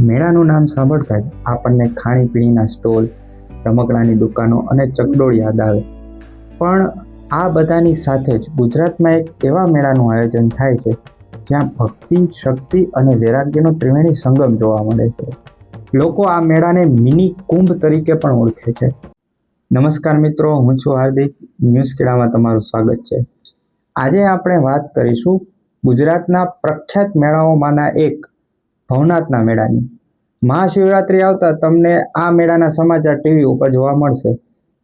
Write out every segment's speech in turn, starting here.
મેળાનું નામ સાંભળતા જ આપણને ખાણીપીણીના સ્ટોલ, રમકડાની દુકાનો અને ચકડોળ યાદ આવે. પણ આ બધાની સાથે જ ગુજરાતમાં એક એવા મેળાનું આયોજન થાય છે, જ્યાં ભક્તિ, શક્તિ અને વૈરાગ્યનો ત્રિવેણી સંગમ જોવા મળે છે. લોકો આ મેળાને મિની કુંભ તરીકે પણ ઓળખે છે. નમસ્કાર મિત્રો, હું છું હાર્દિક. ન્યૂઝ કેળામાં તમારું સ્વાગત છે. આજે આપણે વાત કરીશું ગુજરાતના પ્રખ્યાત મેળાઓમાંના એક ભવનાથના મેળાની. મહાશિવરાત્રિ આવતા તમને આ મેળાના સમાચાર ટીવી ઉપર જોવા મળશે.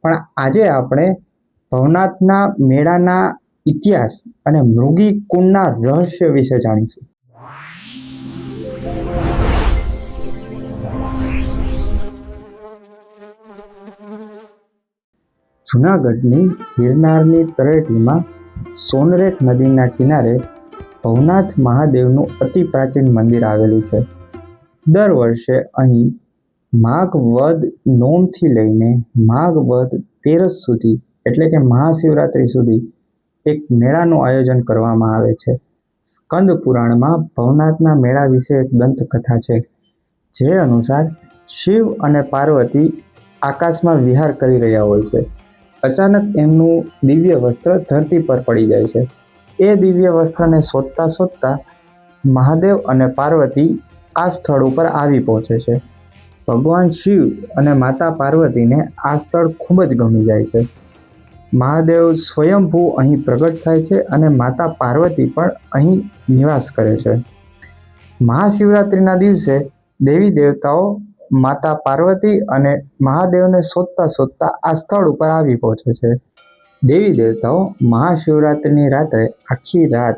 પણ આજે આપણે ભવનાથના મેળાના ઇતિહાસ અને મૃગી કુંડના રહસ્ય વિશે જાણીશું. જૂનાગઢની ગિરનારની તળેટીમાં સોનરેખ નદીના કિનારે ભવનાથ મહાદેવનું અતિ પ્રાચીન મંદિર આવેલું છે. દર વર્ષે અહીં માઘ વદ નોમથી લઈને માઘ વદ તેરસ સુધી, એટલે કે મહાશિવરાત્રિ સુધી એક મેળાનું આયોજન કરવામાં આવે છે. સ્કંદ પુરાણમાં ભવનાથના મેળા વિશે એક દંતકથા છે, જે અનુસાર શિવ અને પાર્વતી આકાશમાં વિહાર કરી રહ્યા હોય છે. અચાનક એમનું દિવ્ય વસ્ત્ર ધરતી પર પડી જાય છે. એ દિવ્ય વસ્ત્રને શોધતા શોધતા મહાદેવ અને પાર્વતી આ સ્થળ ઉપર આવી પહોંચે છે. ભગવાન શિવ અને માતા પાર્વતીને આ સ્થળ ખૂબ જ ગમી જાય છે. મહાદેવ સ્વયંભૂ અહીં પ્રગટ થાય છે અને માતા પાર્વતી પણ અહીં નિવાસ કરે છે. મહાશિવરાત્રિના દિવસે દેવી દેવતાઓ, માતા પાર્વતી અને મહાદેવને શોધતા શોધતા આ સ્થળ ઉપર આવી પહોંચે છે. દેવી દેવતાઓ મહાશિવરાત્રિની રાત્રે આખી રાત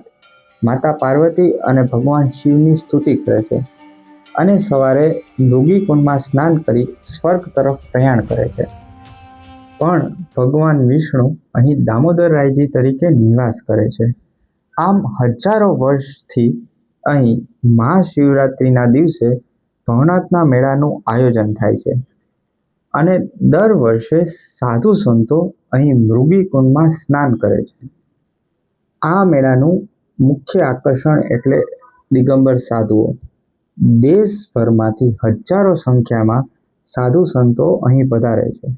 માતા પાર્વતી અને ભગવાન શિવની સ્તુતિ કરે છે. અને સવારે દુગી કુંડમાં સ્નાન કરી સ્વર્ગ તરફ પ્રયાણ કરે છે. પણ ભગવાન વિષ્ણુ અહીં દામોદર રાયજી તરીકે નિવાસ કરે છે. આમ હજારો વર્ષથી અહીં મહાશિવરાત્રિના દિવસે ભવનાથના મેળાનું આયોજન થાય છે. અને દર વર્ષે સાધુ સંતો અહીં મૃગી કુંડમાં સ્નાન કરે છે. આ મેળાનું મુખ્ય આકર્ષણ એટલે દિગંબર સાધુઓ. દેશભરમાંથી હજારો સંખ્યામાં સાધુ સંતો અહીં પધારે છે.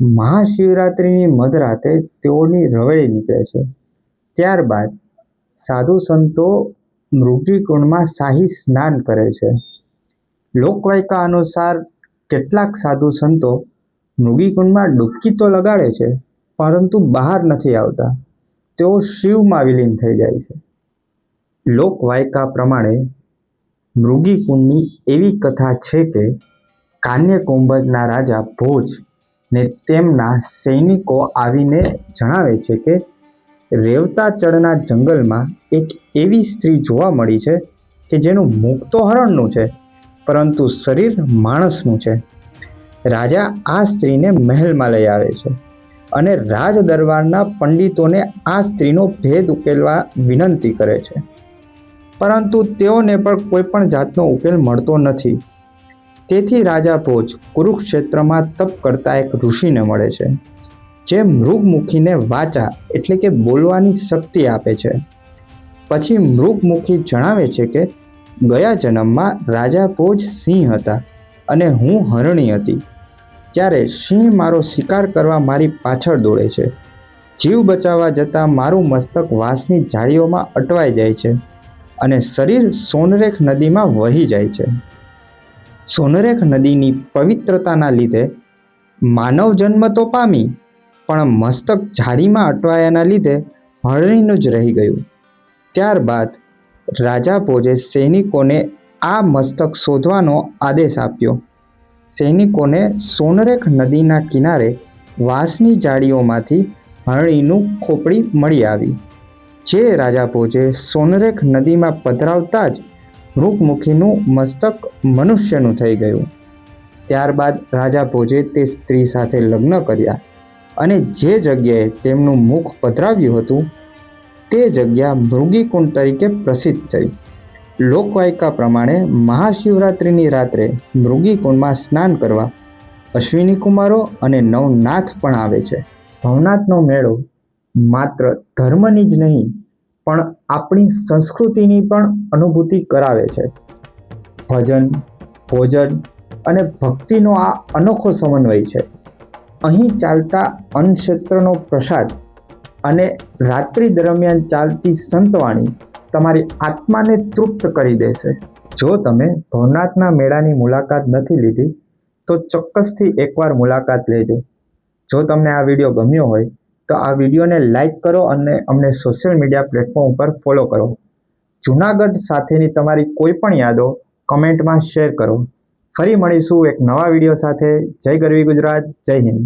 મહાશિવરાત્રિની મધરાતે તેઓની રવેળી નીકળે છે. ત્યારબાદ સાધુ સંતો મૃગી કુંડમાં શાહી સ્નાન કરે છે. લોકવાયકા અનુસાર કેટલાક સાધુ સંતો મૃગીકુંડમાં ડૂબકી તો લગાડે છે, પરંતુ બહાર નથી આવતા. તેઓ શિવમાં વિલીન થઈ જાય છે. લોકવાયકા પ્રમાણે મૃગીકુંડની એવી કથા છે કે કાન્યકુંભજના રાજા ભોજ ને તેમના સૈનિકો આવીને જણાવે છે કે રેવતા ચડના જંગલમાં એક એવી સ્ત્રી જોવા મળી છે કે જેનું મુખ હરણનું છે પરંતુ શરીર માણસનું છે. રાજા આ સ્ત્રીને મહેલમાં લઈ આવે છે અને રાજ દરબારના પંડિતોને આ સ્ત્રીનો ભેદ ઉકેલવા વિનંતી કરે છે. પરંતુ તેઓને પણ કોઈ પણ જાતનો ઉકેલ મળતો નથી. તેથી રાજા ભોજ કુરુક્ષેત્રમાં તપ કરતા એક ઋષિને મળે છે, જે મૃગમુખીને વાચા એટલે કે બોલવાની શક્તિ આપે છે. પછી મૃગમુખી જણાવે છે કે ગયા જન્મમાં રાજા ભોજ સિંહ હતા અને હું હરણી હતી. ત્યારે સિંહ મારો શિકાર કરવા મારી પાછળ દોડે છે. જીવ બચાવવા જતાં મારું મસ્તક વાંસની જાળીઓમાં અટવાઈ જાય છે અને શરીર સોનરેખ નદીમાં વહી જાય છે. સોનરેખ નદીની પવિત્રતાના લીધે માનવ જન્મ તો પામી, પણ મસ્તક જાળીમાં અટવાયાના લીધે હરણીનું જ રહી ગયું. ત્યારબાદ રાજા ભોજે સૈનિકોને આ મસ્તક શોધવાનો આદેશ આપ્યો. સૈનિકોને સોનરેખ નદીના કિનારે વાંસની જાળીઓમાંથી હરણીનું ખોપડી મળી આવી, જે રાજા ભોજે સોનરેખ નદીમાં પધરાવતા જ મૃગમુખીનું મસ્તક મનુષ્યનું થઈ ગયું. ત્યારબાદ રાજા ભોજે તે સ્ત્રી સાથે લગ્ન કર્યા અને જે જગ્યાએ તેમનું મુખ પધરાવ્યું હતું તે જગ્યા મૃગીકુંડ તરીકે પ્રસિદ્ધ થઈ. લોકવાયકા પ્રમાણે મહાશિવરાત્રિની રાત્રે મૃગીકુંડમાં સ્નાન કરવા અશ્વિની કુમારો અને નવનાથ પણ આવે છે. ભવનાથનો મેળો માત્ર ધર્મની જ નહીં, પણ આપણી સંસ્કૃતિની પણ અનુભૂતિ કરાવે છે. ભજન, ભોજન અને ભક્તિનો આ અનોખો સમન્વય છે. અહીં ચાલતા અન્નક્ષેત્રનો પ્રસાદ અને રાત્રિ દરમિયાન ચાલતી સંતવાણી તમારી આત્માને તૃપ્ત કરી દેશે. જો તમે ભવનાથના મેળાની મુલાકાત નથી લીધી, તો ચોક્કસથી એકવાર મુલાકાત લેજો. જો તમને આ વીડિયો ગમ્યો હોય, તો આ વિડીયોને લાઈક કરો અને અમને સોશિયલ મીડિયા પ્લેટફોર્મ ઉપર ફોલો કરો. જૂનાગઢ સાથેની તમારી કોઈ પણ યાદો કમેન્ટમાં શેર કરો. ફરી મળીશું એક નવા વીડિયો સાથે. જય ગરવી ગુજરાત, જય હિન્દ.